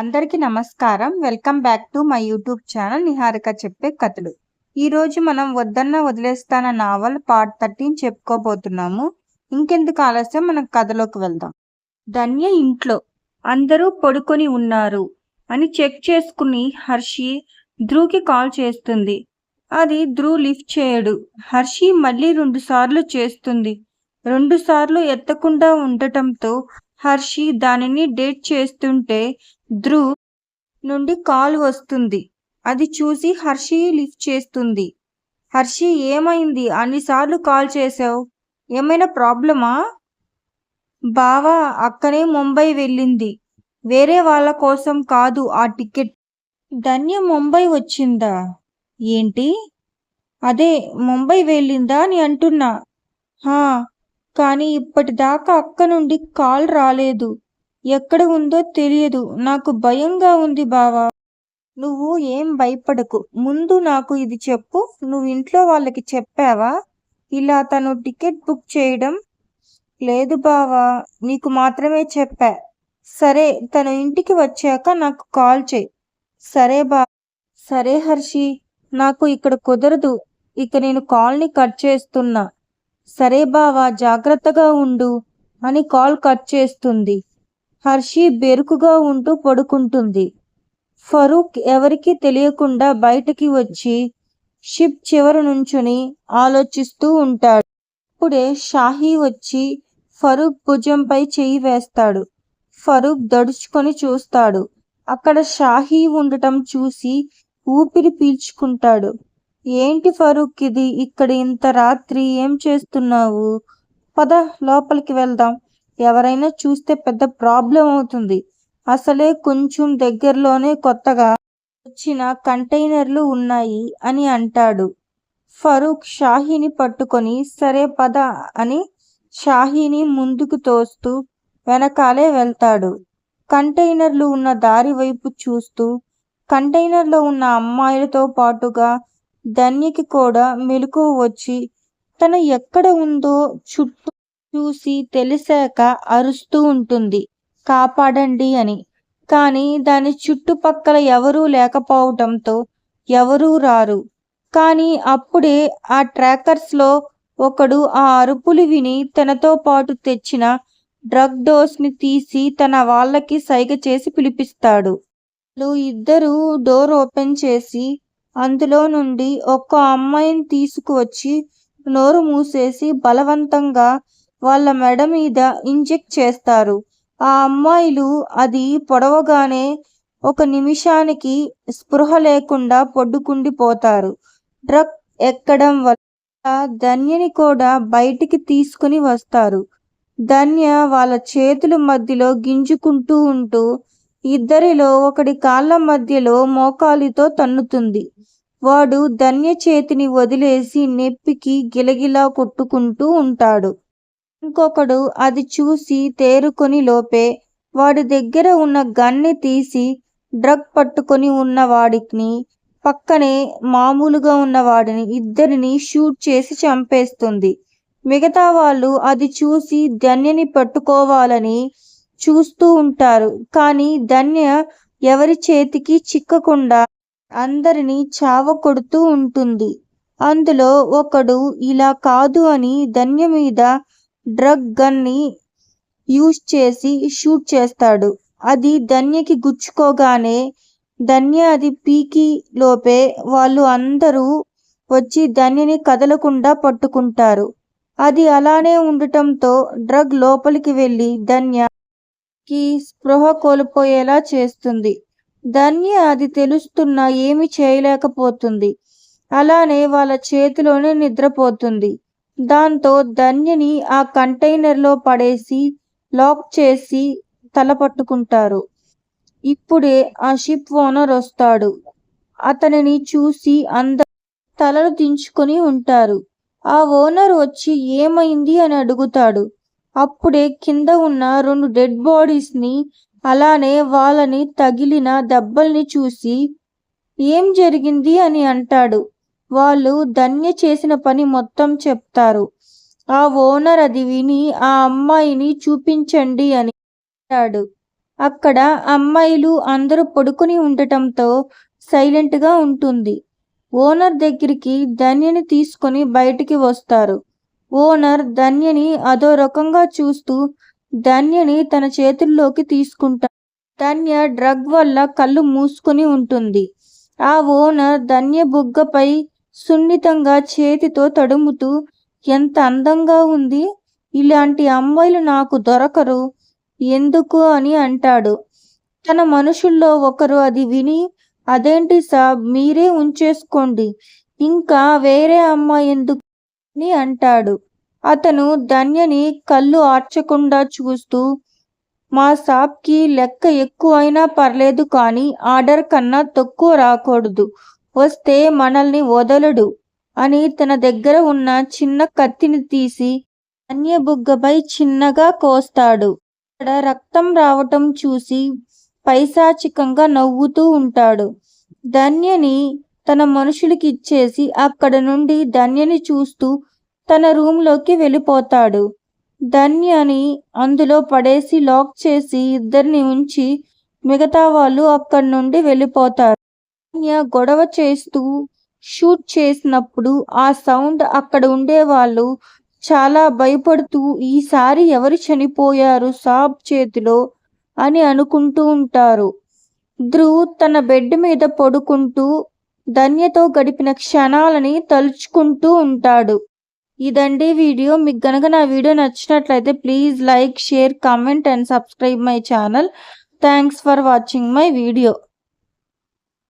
అందరికీ నమస్కారం. Welcome back to my YouTube channel Niharika చెప్పే కథలు. ఈరోజు మనం వద్దన్న వదిలేస్తాన నావల్ పార్ట్ థర్టీన్ చెప్పుకోబోతున్నాము. ఇంకెందుకు ఆలస్యం? మనం కథలోకి వెళ్దాం. ధన్య ఇంట్లో అందరూ పడుకొని ఉన్నారు అని చెక్ చేసుకుని హర్షి ధ్రువ్కి కాల్ చేస్తుంది. అది ధ్రువ్ లిఫ్ట్ చేయడు. హర్షి మళ్ళీ రెండుసార్లు చేస్తుంది. రెండు సార్లు ఎత్తకుండా ఉండటంతో హర్షి దానిని డేట్ చేస్తుంటే ధ్రువ్ నుండి కాల్ వస్తుంది. అది చూసి హర్షి లిఫ్ట్ చేస్తుంది. హర్షి ఏమైంది? అన్నిసార్లు కాల్ చేసావు ఏమైనా ప్రాబ్లమా? బావా అక్కనే ముంబై వెళ్ళింది. వేరే వాళ్ళ కోసం కాదు ఆ టికెట్. ధన్య ముంబై వచ్చిందా? ఏంటి? అదే ముంబై వెళ్ళిందా అని అంటున్నా. హా కానీ ఇప్పటిదాకా అక్క నుండి కాల్ రాలేదు. ఎక్కడ ఉందో తెలియదు. నాకు భయంగా ఉంది బావా. నువ్వు ఏం భయపడకు. ముందు నాకు ఇది చెప్పు. నువ్వు ఇంట్లో వాళ్ళకి చెప్పావా? ఇలా తను టికెట్ బుక్ చేయడం లేదు బావా. నీకు మాత్రమే చెప్పా. సరే తను ఇంటికి వచ్చాక నాకు కాల్ చేయి. సరే బా. సరే హర్షి. నాకు ఇక్కడ కుదరదు. ఇక నేను కాల్ని కట్ చేస్తున్నా. సరే బావా జాగ్రత్తగా ఉండు అని కాల్ కట్ చేస్తుంది. హర్షి బెరుకుగా ఉంటూ పడుకుంటుంది. ఫరూక్ ఎవరికీ తెలియకుండా బయటికి వచ్చి షిప్ చివర నుంచుని ఆలోచిస్తూ ఉంటాడు. అప్పుడే షాహీ వచ్చి ఫరూక్ భుజంపై చేయి వేస్తాడు. ఫరూక్ దడుచుకొని చూస్తాడు. అక్కడ షాహీ ఉండటం చూసి ఊపిరి పీల్చుకుంటాడు. ఏంటి ఫరూక్ ఇది ఇక్కడ ఇంత రాత్రి ఏం చేస్తున్నావు? పద లోపలికి వెళ్దాం. ఎవరైనా చూస్తే పెద్ద ప్రాబ్లం అవుతుంది. అసలే కొంచెం దగ్గరలోనే కొత్తగా వచ్చిన కంటైనర్లు ఉన్నాయి అని అంటాడు. ఫరూక్ షాహీని పట్టుకొని సరే పద అని షాహీని ముందుకు తోస్తూ వెనకాలే వెళ్తాడు. కంటైనర్లు ఉన్న దారి వైపు చూస్తూ కంటైనర్లో ఉన్న అమ్మాయిలతో పాటుగా ధన్యకి కూడా మెలకు వచ్చి తను ఎక్కడ ఉందో చుట్టూ చూసి తెలిసాక అరుస్తూ ఉంటుంది. కాపాడండి అని. కానీ దాని చుట్టుపక్కల ఎవరూ లేకపోవటంతో ఎవరూ రారు. కానీ అప్పుడే ఆ ట్రాకర్స్లో ఒకడు ఆ అరుపులు విని తనతో పాటు తెచ్చిన డ్రగ్ డోస్ని తీసి తన వాళ్ళకి సైగ చేసి పిలిపిస్తాడు. ఇద్దరు డోర్ ఓపెన్ చేసి అందులో నుండి ఒక్క అమ్మాయిని తీసుకువచ్చి నోరు మూసేసి బలవంతంగా వాళ్ళ మెడ మీద ఇంజెక్ట్ చేస్తారు. ఆ అమ్మాయిలు అది పొడవగానే ఒక నిమిషానికి స్పృహ లేకుండా పొడ్డుకుండిపోతారు డ్రగ్ ఎక్కడం వల్ల ధన్యని కూడా బయటికి తీసుకుని వస్తారు. ధన్య వాళ్ళ చేతుల మధ్యలో గింజుకుంటూ ఉంటూ ఇద్దరిలో ఒకడి కాళ్ళ మధ్యలో మోకాలితో తన్నుతుంది. వాడు ధన్య చేతిని వదిలేసి నెప్పికి గిలగిలా కొట్టుకుంటూ ఉంటాడు. ఇంకొకడు అది చూసి తేరుకొని లోపే వాడి దగ్గర ఉన్న గన్ని తీసి డ్రగ్ పట్టుకొని ఉన్న వాడిని పక్కనే మామూలుగా ఉన్న వాడిని ఇద్దరిని షూట్ చేసి చంపేస్తుంది. మిగతా వాళ్ళు అది చూసి ధన్యని పట్టుకోవాలని చూస్తూ ఉంటారు. కానీ ధన్య ఎవరి చేతికి చిక్కకుండా అందరినీ చావ కొడుతూ ఉంటుంది. అందులో ఒకడు ఇలా కాదు అని ధన్య మీద డ్రగ్ గన్ని యూజ్ చేసి షూట్ చేస్తాడు. అది ధన్యకి గుచ్చుకోగానే ధన్య అది పీకి లోపే వాళ్ళు అందరూ వచ్చి ధన్యని కదలకుండా పట్టుకుంటారు. అది అలానే ఉండటంతో డ్రగ్ లోపలికి వెళ్ళి కి స్పృహ కోల్పోయేలా చేస్తుంది. ధన్య అది తెలుస్తున్నా ఏమి చేయలేకపోతుంది. అలానే వాళ్ళ చేతిలోనే నిద్రపోతుంది. దాంతో ధన్యని ఆ కంటైనర్లో పడేసి లాక్ చేసి తల పట్టుకుంటారు. ఇప్పుడే ఆ షిప్ ఓనర్ వస్తాడు. అతనిని చూసి అందరు తలలు దించుకొని ఉంటారు. ఆ ఓనర్ వచ్చి ఏమైంది? అని అడుగుతాడు. అప్పుడే కింద ఉన్న రెండు డెడ్ బాడీస్ని అలానే వాళ్ళని తగిలిన దెబ్బల్ని చూసి ఏం జరిగింది? అని అంటాడు. వాళ్ళు ధన్య చేసిన పని మొత్తం చెప్తారు. ఆ ఓనర్ అది విని ఆ అమ్మాయిని చూపించండి అని అంటాడు. అక్కడ అమ్మాయిలు అందరూ పడుకుని ఉండటంతో సైలెంట్గా ఉంటుంది. ఓనర్ దగ్గరికి ధన్యని తీసుకొని బయటికి వస్తారు. ఓనర్ ధన్యని అదో రకంగా చూస్తూ ధన్యని తన చేతుల్లోకి తీసుకుంటా ధన్య డ్రగ్ వల్ల కళ్ళు మూసుకొని ఉంటుంది. ఆ ఓనర్ ధన్య బుగ్గపై సున్నితంగా చేతితో తడుముతూ ఎంత అందంగా ఉంది. ఇలాంటి అమ్మాయిలు నాకు దొరకరు. ఎందుకు అని అంటాడు. తన మనుషుల్లో ఒకరు అది విని అదేంటి సాబ్ మీరే ఉంచేసుకోండి. ఇంకా వేరే అమ్మాయి ఎందుకు అని అంటాడు. అతను ధన్యని కళ్ళు ఆర్చకుండా చూస్తూ మా సాబ్కి లెక్క ఎక్కువైనా పర్లేదు కానీ ఆర్డర్ కన్నా తక్కువ రాకూడదు. వస్తే మనల్ని వదలడు అని తన దగ్గర ఉన్న చిన్న కత్తిని తీసి ధన్య బుగ్గపై చిన్నగా కోస్తాడు. అక్కడ రక్తం రావటం చూసి పైశాచికంగా నవ్వుతూ ఉంటాడు. ధన్యని తన మనుషులకి ఇచ్చేసి అక్కడ నుండి ధన్యని చూస్తూ తన రూంలోకి వెళ్ళిపోతాడు. ధన్యని అందులో పడేసి లాక్ చేసి ఇద్దరిని ఉంచి మిగతా వాళ్ళు అక్కడి నుండి వెళ్ళిపోతారు. ధన్య గొడవ చేస్తూ షూట్ చేసినప్పుడు ఆ సౌండ్ అక్కడ ఉండేవాళ్ళు చాలా భయపడుతూ ఈసారి ఎవరు చనిపోయారు సాబ్ చేతిలో? అని అనుకుంటూ ఉంటారు. ధ్రువ్ తన బెడ్ మీద పడుకుంటూ ధన్యతో గడిపిన క్షణాలని తలుచుకుంటూ ఉంటాడు. ఇదండి వీడియో. మీకు గనక నా వీడియో నచ్చినట్లయితే please like share comment and subscribe my channel. Thanks for watching my video.